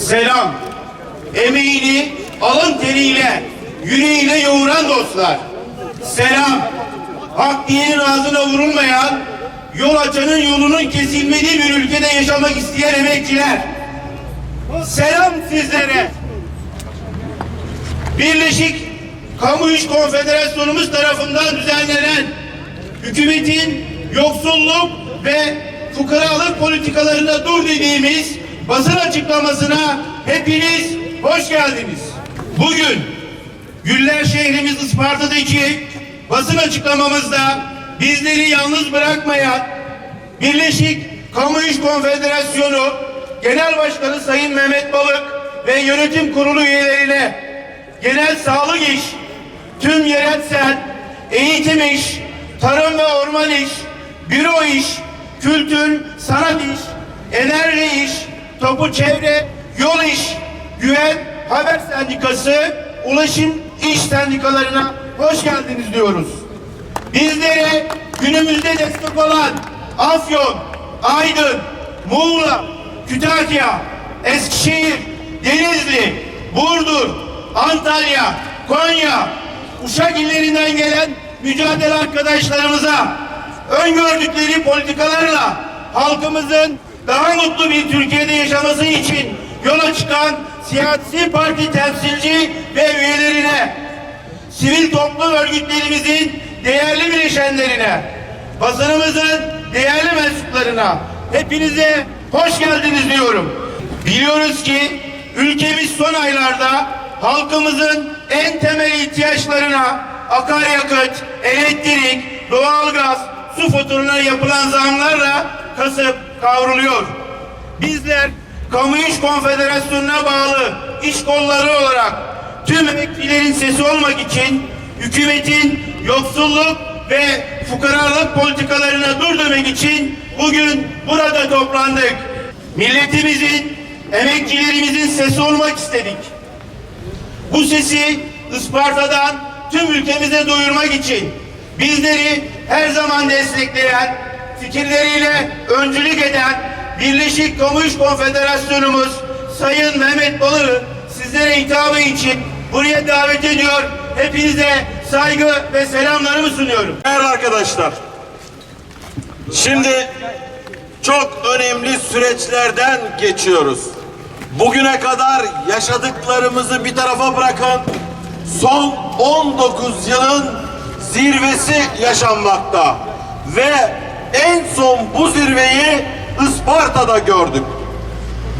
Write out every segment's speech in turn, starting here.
selam. Emeğini alın teriyle, yüreğiyle yoğuran dostlar. Selam. Hak dinin ağzına vurulmayan, yol açanın yolunun kesilmediği bir ülkede yaşamak isteyen emekçiler. Selam sizlere. Birleşik Kamu İş Konfederasyonumuz tarafından düzenlenen hükümetin yoksulluk ve fukaralık politikalarına dur dediğimiz basın açıklamasına hepiniz hoş geldiniz. Bugün Güller şehrimiz Isparta'daki basın açıklamamızda bizleri yalnız bırakmayan Birleşik Kamu İş Konfederasyonu Genel Başkanı Sayın Mehmet Balık ve yönetim kurulu üyelerine genel sağlık iş, tüm yerelsel, eğitim iş, tarım ve orman iş, büro iş, kültür, sanat iş, enerji iş, topu çevre, yol iş, güven, haber sendikası, ulaşım iş sendikalarına hoş geldiniz diyoruz. Bizlere günümüzde destek olan Afyon, Aydın, Muğla, Kütahya, Eskişehir, Denizli, Burdur, Antalya, Konya, Uşak illerinden gelen mücadele arkadaşlarımıza öngördükleri politikalarla halkımızın daha mutlu bir Türkiye'de yaşaması için yola çıkan siyasi parti temsilci ve üyelerine sivil toplum örgütlerimizin değerli bileşenlerine, basınımızın değerli mensuplarına hepinize hoş geldiniz diyorum. Biliyoruz ki ülkemiz son aylarda halkımızın en temel ihtiyaçlarına akaryakıt, elektrik, doğalgaz, su faturalarına yapılan zamlarla kasıp kavruluyor. Bizler Kamu İş Konfederasyonu'na bağlı iş kolları olarak tüm emeklilerin sesi olmak için hükümetin yoksulluk ve fukaralık politikalarına dur demek için bugün burada toplandık. Milletimizin, emekçilerimizin sesi olmak istedik. Bu sesi Isparta'dan tüm ülkemize duyurmak için bizleri her zaman destekleyen, fikirleriyle öncülük eden Birleşik İş Konfederasyonumuz Sayın Mehmet Balığı sizlere hitabı için buraya davet ediyor. Hepinize saygı ve selamlarımı sunuyorum. Değerli arkadaşlar, şimdi çok önemli süreçlerden geçiyoruz. Bugüne kadar yaşadıklarımızı bir tarafa bırakın, son 19 yılın zirvesi yaşanmakta ve en son bu zirveyi Isparta'da gördük.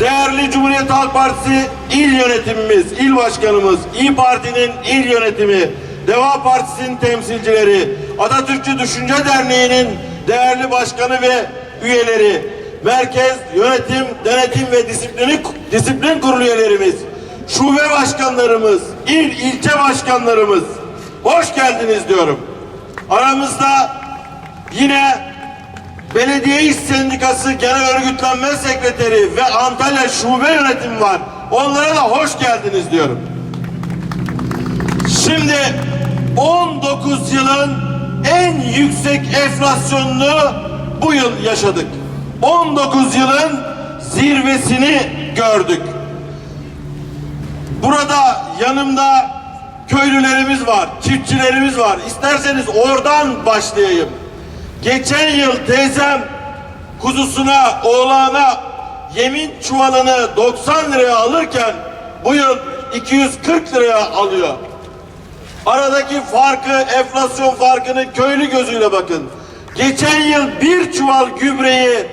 Değerli Cumhuriyet Halk Partisi il yönetimimiz, il başkanımız, İyi Parti'nin il yönetimi, Deva Partisi'nin temsilcileri, Atatürkçü Düşünce Derneği'nin değerli başkanı ve üyeleri, merkez, yönetim, denetim ve disiplini, disiplin kurulu üyelerimiz, şube başkanlarımız, il, ilçe başkanlarımız, hoş geldiniz diyorum. Aramızda yine Belediye İş Sendikası Genel Örgütlenme Sekreteri ve Antalya Şube Yönetimi var. Onlara da hoş geldiniz diyorum. Şimdi 19 yılın en yüksek enflasyonunu bu yıl yaşadık. 19 yılın zirvesini gördük. Burada yanımda köylülerimiz var, çiftçilerimiz var. İsterseniz oradan başlayayım. Geçen yıl teyzem kuzusuna, oğlana yemin çuvalını 90 liraya alırken bu yıl 240 liraya alıyor. Aradaki farkı, enflasyon farkını köylü gözüyle bakın. Geçen yıl bir çuval gübreyi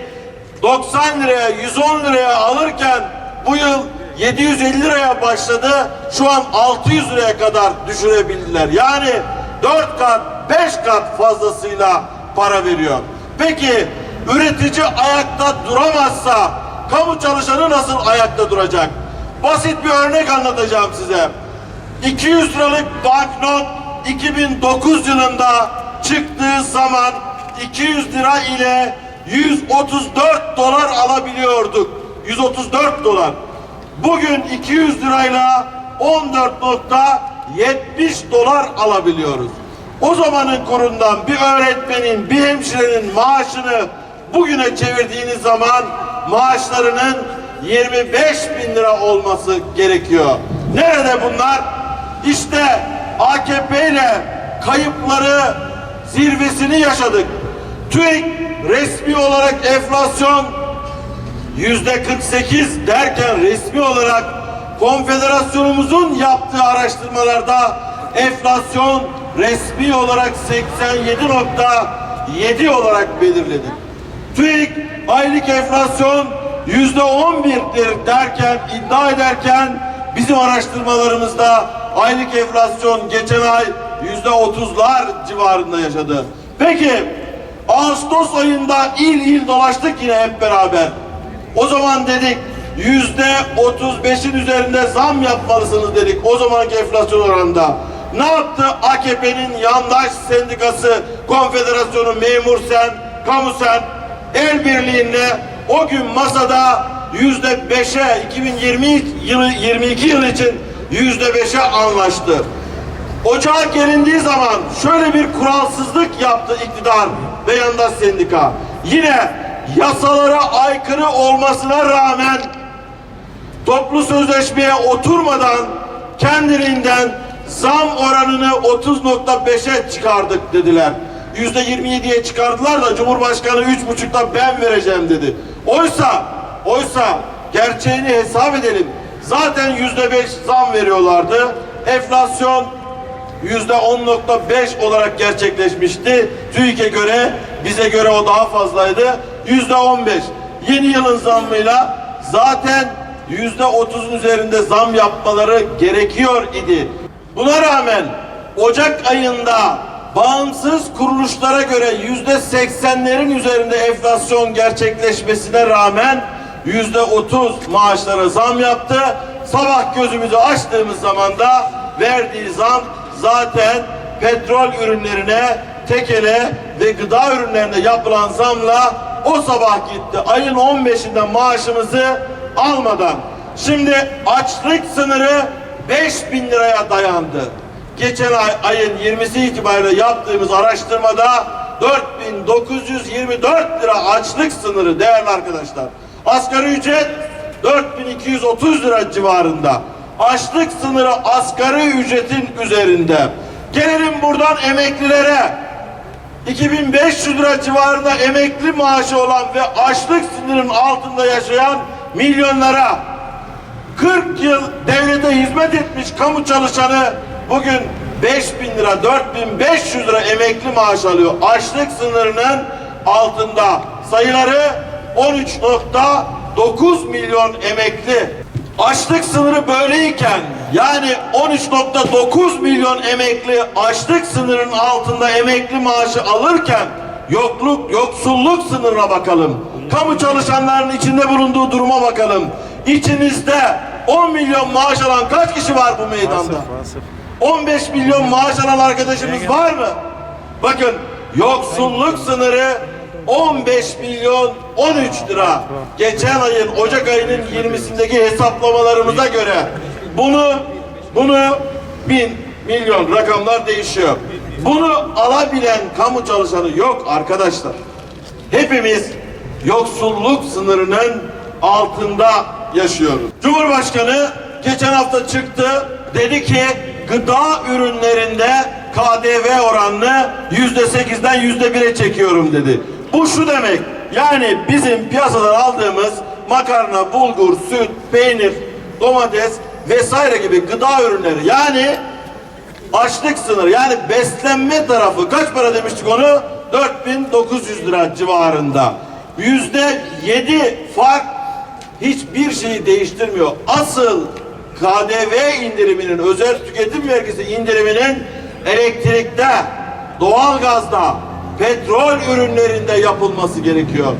90 liraya, 110 liraya alırken bu yıl 750 liraya başladı. Şu an 600 liraya kadar düşürebildiler. Yani 4 kat, 5 kat fazlasıyla para veriyor. Peki üretici ayakta duramazsa kamu çalışanı nasıl ayakta duracak? Basit bir örnek anlatacağım size. 200 liralık banknot 2009 yılında çıktığı zaman 200 lira ile 134 dolar alabiliyorduk. 134 dolar. Bugün 200 lirayla 14.70 dolar alabiliyoruz. O zamanın kurundan bir öğretmenin, bir hemşirenin maaşını bugüne çevirdiğiniz zaman maaşlarının 25 bin lira olması gerekiyor. Nerede bunlar? İşte AKP ile kayıpları zirvesini yaşadık. TÜİK resmi olarak enflasyon yüzde 48 derken resmi olarak konfederasyonumuzun yaptığı araştırmalarda enflasyon resmi olarak 87.7 olarak belirledi. TÜİK aylık enflasyon yüzde 11'dir derken iddia ederken bizim araştırmalarımızda aylık enflasyon geçen ay yüzde 30'lar civarında yaşadı. Peki Ağustos ayında il il dolaştık yine hep beraber. O zaman dedik yüzde 35'in üzerinde zam yapmalısınız dedik o zamanki enflasyon oranında. Ne yaptı AKP'nin yandaş sendikası, konfederasyonu, memur sen, kamu sen el birliğinde o gün masada yüzde beşe 2020 yılı 22 yıl için yüzde beşe anlaştı. Ocağa gelindiği zaman şöyle bir kuralsızlık yaptı iktidar ve yandaş sendika. Yine yasalara aykırı olmasına rağmen toplu sözleşmeye oturmadan kendiliğinden zam oranını 30.5'e çıkardık dediler. Yüzde 27'ye çıkardılar da Cumhurbaşkanı üç buçukta ben vereceğim dedi. Oysa, oysa gerçeğini hesap edelim. Zaten yüzde beş zam veriyorlardı. Enflasyon yüzde 10.5 olarak gerçekleşmişti. TÜİK'e göre, bize göre o daha fazlaydı. Yüzde 15. Yeni yılın zammıyla zaten yüzde 30'un üzerinde zam yapmaları gerekiyor idi. Buna rağmen Ocak ayında bağımsız kuruluşlara göre yüzde 80'lerin üzerinde enflasyon gerçekleşmesine rağmen yüzde 30 maaşlara zam yaptı. Sabah gözümüzü açtığımız zaman da verdiği zam zaten petrol ürünlerine, tekele ve gıda ürünlerine yapılan zamla o sabah gitti. Ayın 15'inde maaşımızı almadan. Şimdi açlık sınırı 5 bin liraya dayandı. Geçen ay ayın 20'si itibariyle yaptığımız araştırmada 4924 lira açlık sınırı değerli arkadaşlar. Asgari ücret 4230 lira civarında. Açlık sınırı asgari ücretin üzerinde. Gelelim buradan emeklilere. 2500 lira civarında emekli maaşı olan ve açlık sınırının altında yaşayan milyonlara 40 yıl devlete hizmet etmiş kamu çalışanı bugün 5000 lira 4500 lira emekli maaş alıyor. Açlık sınırının altında sayıları 13.9 milyon emekli. Açlık sınırı böyleyken yani 13.9 milyon emekli açlık sınırının altında emekli maaşı alırken yokluk, yoksulluk sınırına bakalım. Kamu çalışanlarının içinde bulunduğu duruma bakalım. İçinizde 10 milyon maaş alan kaç kişi var bu meydanda? 15 milyon maaş alan arkadaşımız var mı? Bakın yoksulluk sınırı 15 milyon 13 lira. Geçen ayın Ocak ayının 20'sindeki hesaplamalarımıza göre bunu bunu bin milyon rakamlar değişiyor. Bunu alabilen kamu çalışanı yok arkadaşlar. Hepimiz yoksulluk sınırının altında yaşıyoruz. Cumhurbaşkanı geçen hafta çıktı dedi ki gıda ürünlerinde KDV oranını yüzde sekizden yüzde bire çekiyorum dedi. Bu şu demek yani bizim piyasadan aldığımız makarna, bulgur, süt, peynir, domates vesaire gibi gıda ürünleri yani açlık sınırı yani beslenme tarafı kaç para demiştik onu? 4900 lira civarında. Yüzde yedi fark hiçbir şeyi değiştirmiyor. Asıl KDV indiriminin, özel tüketim vergisi indiriminin elektrikte, doğalgazda, petrol ürünlerinde yapılması gerekiyor.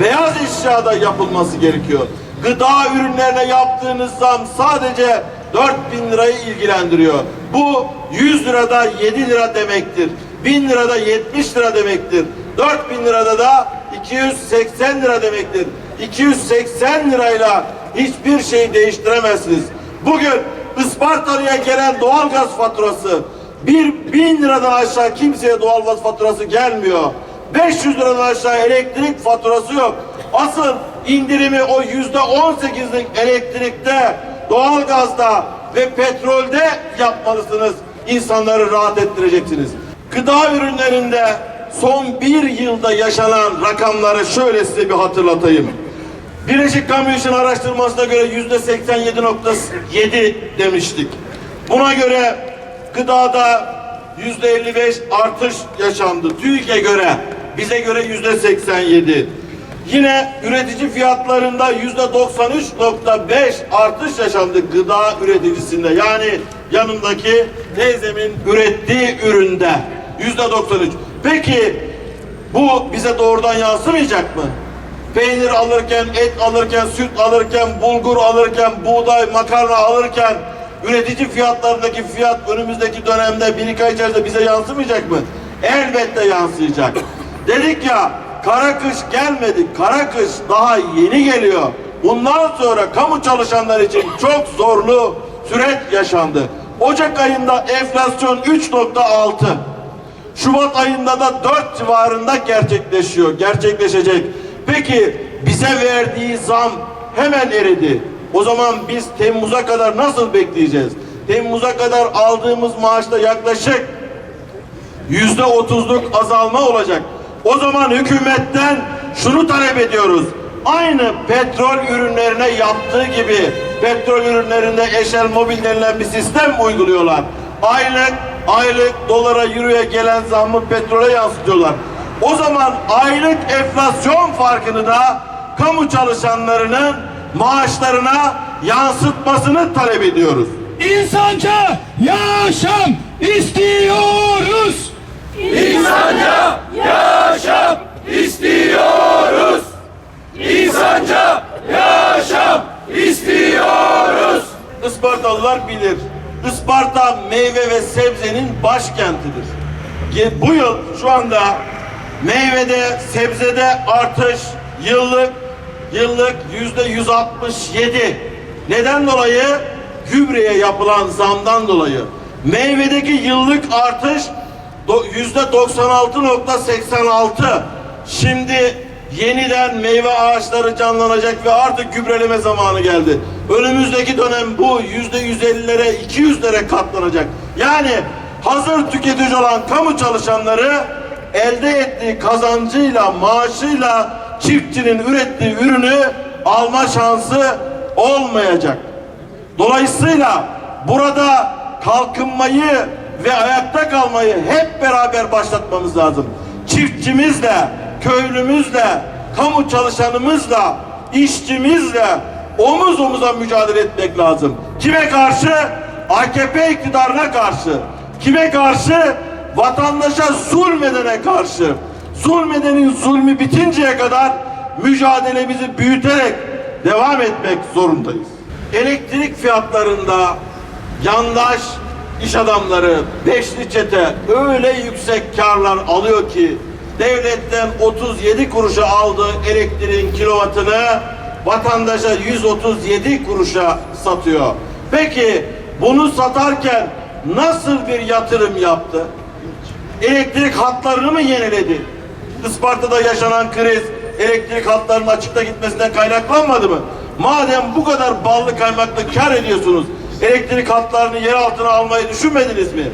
Beyaz eşyada yapılması gerekiyor. Gıda ürünlerine yaptığınız zam sadece 4000 lirayı ilgilendiriyor. Bu 100 lirada 7 lira demektir. 1000 lirada 70 lira demektir. 4000 lirada da 280 lira demektir. 280 lirayla hiçbir şey değiştiremezsiniz. Bugün Ispartalı'ya gelen doğalgaz faturası bir bin liradan aşağı kimseye doğalgaz faturası gelmiyor. 500 liradan aşağı elektrik faturası yok. Asıl indirimi o yüzde on sekizlik elektrikte, doğalgazda ve petrolde yapmalısınız. İnsanları rahat ettireceksiniz. Gıda ürünlerinde son bir yılda yaşanan rakamları şöyle size bir hatırlatayım. Birleşik Kamu İşin araştırmasına göre yüzde 87.7 demiştik. Buna göre gıdada yüzde 55 artış yaşandı. TÜİK'e göre, bize göre yüzde 87. Yine üretici fiyatlarında yüzde 93.5 artış yaşandı gıda üreticisinde. Yani yanımdaki teyzemin ürettiği üründe yüzde 93. Peki bu bize doğrudan yansımayacak mı? Peynir alırken, et alırken, süt alırken, bulgur alırken, buğday, makarna alırken üretici fiyatlarındaki fiyat önümüzdeki dönemde bir iki ay içerisinde bize yansımayacak mı? Elbette yansıyacak. Dedik ya kara kış gelmedi. Kara kış daha yeni geliyor. Bundan sonra kamu çalışanları için çok zorlu süreç yaşandı. Ocak ayında enflasyon 3.6. Şubat ayında da 4 civarında gerçekleşiyor, gerçekleşecek. Peki bize verdiği zam hemen eridi. O zaman biz Temmuz'a kadar nasıl bekleyeceğiz? Temmuz'a kadar aldığımız maaşta yaklaşık yüzde otuzluk azalma olacak. O zaman hükümetten şunu talep ediyoruz. Aynı petrol ürünlerine yaptığı gibi petrol ürünlerinde eşel mobil denilen bir sistem uyguluyorlar. Aylık aylık dolara euroya gelen zammı petrole yansıtıyorlar. O zaman aylık enflasyon farkını da kamu çalışanlarının maaşlarına yansıtmasını talep ediyoruz. İnsanca yaşam istiyoruz. İnsanca yaşam istiyoruz. İnsanca yaşam istiyoruz. Ispartalılar bilir. Isparta meyve ve sebzenin başkentidir. Bu yıl şu anda meyvede, sebzede artış yıllık yıllık yüzde 167. Neden dolayı? Gübreye yapılan zamdan dolayı. Meyvedeki yıllık artış yüzde 96.86. Şimdi yeniden meyve ağaçları canlanacak ve artık gübreleme zamanı geldi. Önümüzdeki dönem bu yüzde 150'lere 200'lere katlanacak. Yani hazır tüketici olan kamu çalışanları elde ettiği kazancıyla, maaşıyla çiftçinin ürettiği ürünü alma şansı olmayacak. Dolayısıyla burada kalkınmayı ve ayakta kalmayı hep beraber başlatmamız lazım. Çiftçimizle, köylümüzle, kamu çalışanımızla, işçimizle omuz omuza mücadele etmek lazım. Kime karşı? AKP iktidarına karşı. Kime karşı? Vatandaşa zulmedene karşı. Zulmedenin zulmü bitinceye kadar mücadelemizi büyüterek devam etmek zorundayız. Elektrik fiyatlarında yandaş iş adamları, beşli çete öyle yüksek karlar alıyor ki devletten 37 kuruşa aldığı elektriğin kilovatını vatandaşa 137 kuruşa satıyor. Peki bunu satarken nasıl bir yatırım yaptı? Elektrik hatlarını mı yeniledi? Isparta'da yaşanan kriz elektrik hatlarının açıkta gitmesinden kaynaklanmadı mı? Madem bu kadar ballı kaymaklı kar ediyorsunuz, elektrik hatlarını yer altına almayı düşünmediniz mi?